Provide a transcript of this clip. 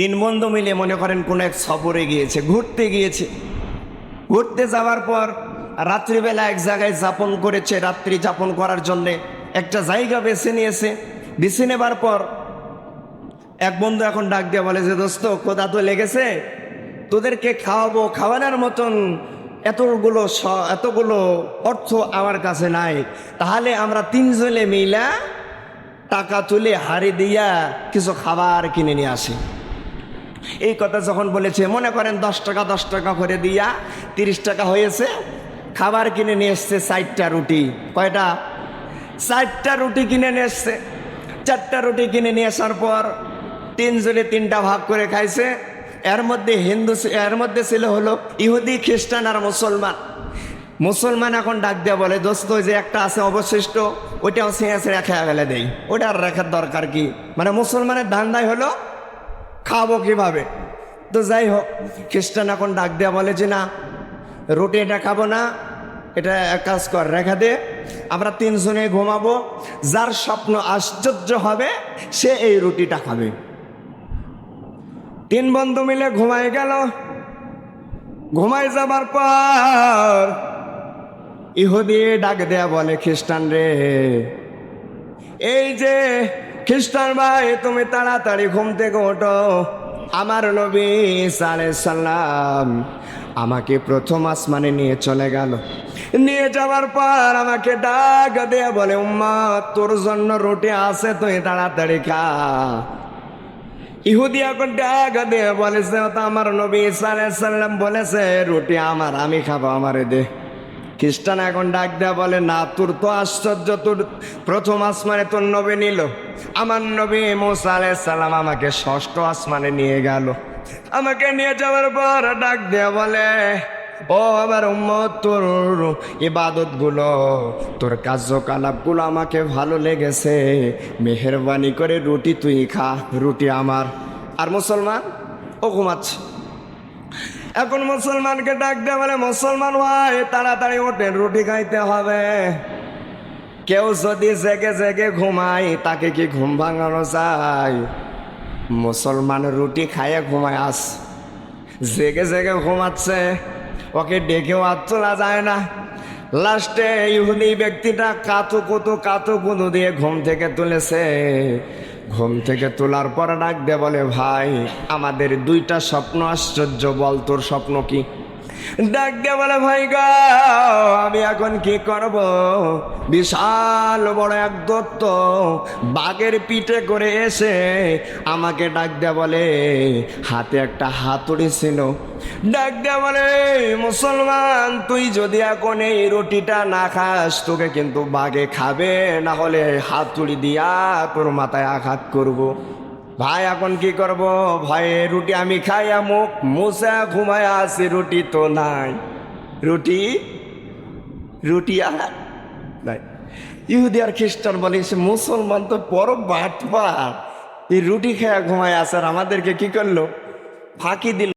তিন বন্ধু মিলে মনে করেন কোনো এক সফরে গিয়েছে, ঘুরতে গিয়েছে। ঘুরতে যাওয়ার পর রাত্রিবেলা এক জায়গায় যাপন করেছে, রাত্রি যাপন করার জন্যে একটা জায়গা বেছে নিয়েছে। বেছে নেবার পর এক বন্ধু এখন ডাক দিয়ে বলে যে, দোস্ত, কোথা তো লেগেছে? তোদেরকে খাওয়াবো, খাওয়ানোর মতন এতগুলো এতগুলো অর্থ আমার কাছে নাই। তাহলে আমরা তিনজনে মিলা টাকা তুলে হাড়ি দিয়া কিছু খাবার কিনে নিয়ে আসি। এই কথা যখন বলেছে, মনে করেন দশ টাকা দশ টাকা করে দিয়া তিরিশ টাকা হয়েছে, খাবার কিনে নিয়ে এসছে চারটা রুটি। কয়টা? চারটা রুটি কিনে নিয়ে এসছে। চারটা রুটি কিনে নিয়ে আসার পর তিনজনে তিনটা ভাগ করে খাইছে। এর মধ্যে হিন্দু এর মধ্যে ছিল হলো ইহুদি, খ্রিস্টান আর মুসলমান। মুসলমান এখন ডাক দেওয়া বলে, দোস্ত যে একটা আছে অবশিষ্ট, ওইটাও ছিঁড়ে ছিঁড়ে খেয়া দেই। ওটা আর রাখার দরকার কি? মানে মুসলমানের ধান্দাই হলো খাব কীভাবে? তো যাই হোক খ্রিস্টান এখন ডাক দেওয়া বলে যে, না, রুটি এটা খাব না, এটা এক কাজ কর, রেখা দে, আমরা তিনজনে ঘুমাবো। যার স্বপ্ন আশ্চর্য হবে, সে এই রুটিটা খাবে। তিন বন্ধু মিলে ঘুমায় গেল। ঘুমায় যাবার পর ইহুদি ডাক দেয়া বলে খ্রিস্টান রে এই যে খ্রিস্টান ভাই, তুমি তাড়াতাড়ি ঘুম থেকে ওঠো। আমার নবী সালাম আমাকে প্রথম আসমানে নিয়ে চলে গেল। নিয়ে যাওয়ার পর আমাকে ডাক দেয়া বলে, উম্মা, তোর জন্য রুটি আছে, তুই তাড়াতাড়ি খা। ইহুদি এখন ডাক দিয়ে বলেছে, "ও তো আমার নবী সাল্লাম বলেছে, রুটি আমার, আমি খাব, আমারে দে। খ্রিস্টান এখন ডাক দেয়া বলে, না, তোর তো আশ্চর্য, তোর প্রথম আসমানে তোর নবী নিল। আমার নবী মোসা সালাম আমাকে ষষ্ঠ আসমানে নিয়ে গেল। আমাকে নিয়ে যাওয়ার পর ডাক দেয়া বলে, ও আমার উম্মত, তোর ইবাদতগুলো তোর কার্যকলাপগুলো আমাকে ভালো লেগেছে। মেহরবানি করে রুটি তুই খা, রুটি আমার। আর মুসলমান, ও ঘুমাচ্ছে। এখন মুসলমানকে ডাক দেয় বলে, মুসলমান ভাই, তাড়াতাড়ি ওঠেন, রুটি খাইতে হবে। কেউ যদি জেগে জেগে ঘুমায়, তাকে কি ঘুম ভাঙানো যায়? মুসলমান রুটি খাইয়ে ঘুমায়, আস। জেগে জেগে ঘুমাচ্ছে। ওকে ডেকেও আর তোলা যায় না। লাস্টে ইহুদি ব্যক্তিটা কাতু কুতু কাতু কুতু দিয়ে ঘুম থেকে তুলেছে। ঘুম থেকে তোলার পর ডাক দে বলে, ভাই, আমাদের দুইটা স্বপ্ন আশ্চর্য, বল তোর স্বপ্ন কি? ডাক বলে, ভাই গা, আমি এখন কি করব বিশাল বড় এক দত্ত বাঘের পিঠে করে এসে আমাকে ডাক দেয়া বলে, হাতে একটা হাতুড়ি ছিল ডাক দেয়া বলে, মুসলমান, তুই যদি এখন এই রুটিটা না খাস, তোকে কিন্তু বাঘে খাবে, না হলে হাতুড়ি দিয়া তোর মাথায় আঘাত করব। ভাই, এখন কি করব? ভাই রুটি আমি খাইয়া মুখ মুসা ঘুমায় আছি, রুটি তো নাই। রুটি? রুটি আর নাই। ইহুদি আর খ্রিস্টান বলে সে মুসলমান তো বড় বাটপা এই রুটি খেয়া ঘুমায় আসার আমাদেরকে কি করল? ফাঁকি দিল।